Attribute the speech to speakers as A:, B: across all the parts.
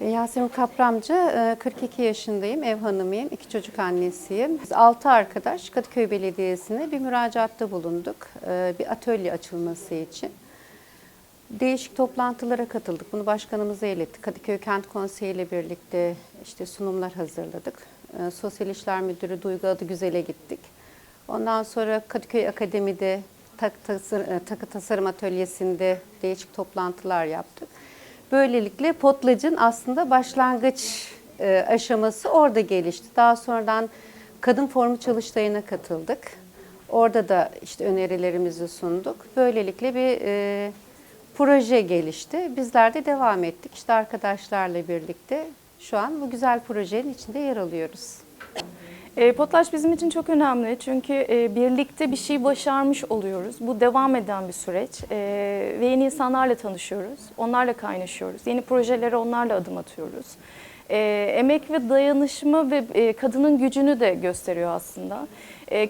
A: Yasemin Kapramcı, e, 42 yaşındayım, ev hanımıyım, iki çocuk annesiyim. Biz 6 arkadaş Kadıköy Belediyesi'ne bir müracaatta bulunduk, e, bir atölye açılması için. Değişik toplantılara katıldık, bunu başkanımıza ilettik. Kadıköy Kent Konseyi ile birlikte işte sunumlar hazırladık. E, Sosyal İşler Müdürü Duygu Adıgüzel'e gittik. Ondan sonra Kadıköy Akademi'de e, takı tasarım atölyesinde değişik toplantılar yaptık. Böylelikle Potlac'ın aslında başlangıç e, aşaması orada gelişti. Daha sonradan kadın formu çalıştayına katıldık. Orada da işte önerilerimizi sunduk. Böylelikle bir e, proje gelişti. Bizler de devam ettik. İşte arkadaşlarla birlikte şu an bu güzel projenin içinde yer alıyoruz.
B: E, Potlaç bizim için çok önemli çünkü e, birlikte bir şey başarmış oluyoruz. Bu devam eden bir süreç E, ve yeni insanlarla tanışıyoruz, onlarla kaynaşıyoruz, yeni projelere onlarla adım atıyoruz. Emek ve dayanışma ve kadının gücünü de gösteriyor aslında.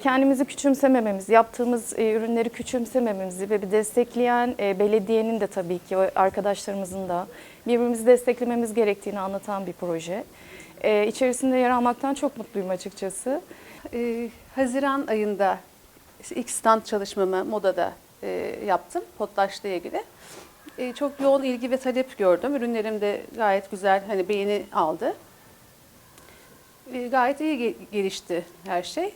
B: Kendimizi küçümsemememiz, yaptığımız ürünleri küçümsemememizi ve bir destekleyen belediyenin de tabii ki arkadaşlarımızın da birbirimizi desteklememiz gerektiğini anlatan bir proje. Ee, içerisinde yer almaktan çok mutluyum açıkçası.
C: Ee, Haziran ayında ilk stand çalışmamı modada e, yaptım Potlaş'la ilgili. E, çok yoğun ilgi ve talep gördüm. Ürünlerim de gayet güzel hani beğeni aldı. E, gayet iyi ge- gelişti her şey.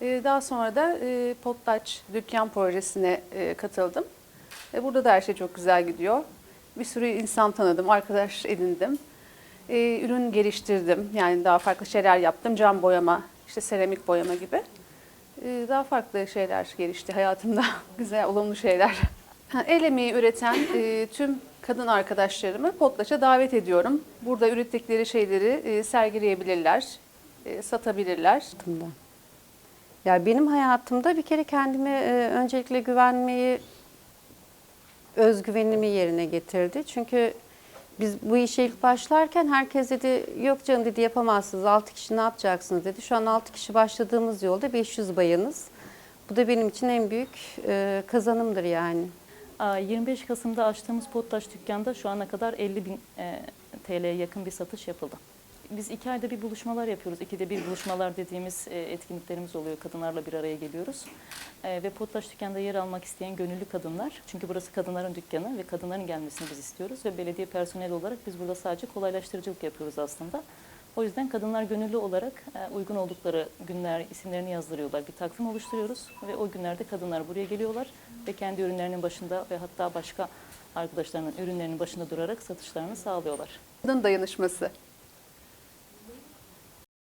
C: E, daha sonra da e, Potlaç dükkan projesine e, katıldım. E, burada da her şey çok güzel gidiyor. Bir sürü insan tanıdım, arkadaş edindim. E, ürün geliştirdim. Yani daha farklı şeyler yaptım. Cam boyama, işte seramik boyama gibi. E, daha farklı şeyler gelişti hayatımda. güzel, olumlu şeyler. El emeği üreten e, tüm kadın arkadaşlarımı Potlaç'a davet ediyorum. Burada ürettikleri şeyleri e, sergileyebilirler, e, satabilirler.
A: Ya benim hayatımda bir kere kendime e, öncelikle güvenmeyi, özgüvenimi yerine getirdi. Çünkü biz bu işe ilk başlarken herkes dedi yok canım dedi yapamazsınız 6 kişi ne yapacaksınız dedi. Şu an 6 kişi başladığımız yolda 500 bayanız. Bu da benim için en büyük e, kazanımdır yani.
D: Aa, 25 Kasım'da açtığımız Pottaş dükkanda şu ana kadar 50 bin e, TL'ye yakın bir satış yapıldı. Biz iki ayda bir buluşmalar yapıyoruz. İkide bir buluşmalar dediğimiz e, etkinliklerimiz oluyor. Kadınlarla bir araya geliyoruz. E, ve Pottaş dükkanda yer almak isteyen gönüllü kadınlar. Çünkü burası kadınların dükkanı ve kadınların gelmesini biz istiyoruz. Ve belediye personeli olarak biz burada sadece kolaylaştırıcılık yapıyoruz aslında. O yüzden kadınlar gönüllü olarak e, uygun oldukları günler isimlerini yazdırıyorlar. Bir takvim oluşturuyoruz ve o günlerde kadınlar buraya geliyorlar ve kendi ürünlerinin başında ve hatta başka arkadaşlarının ürünlerinin başında durarak satışlarını sağlıyorlar.
C: Kadın dayanışması.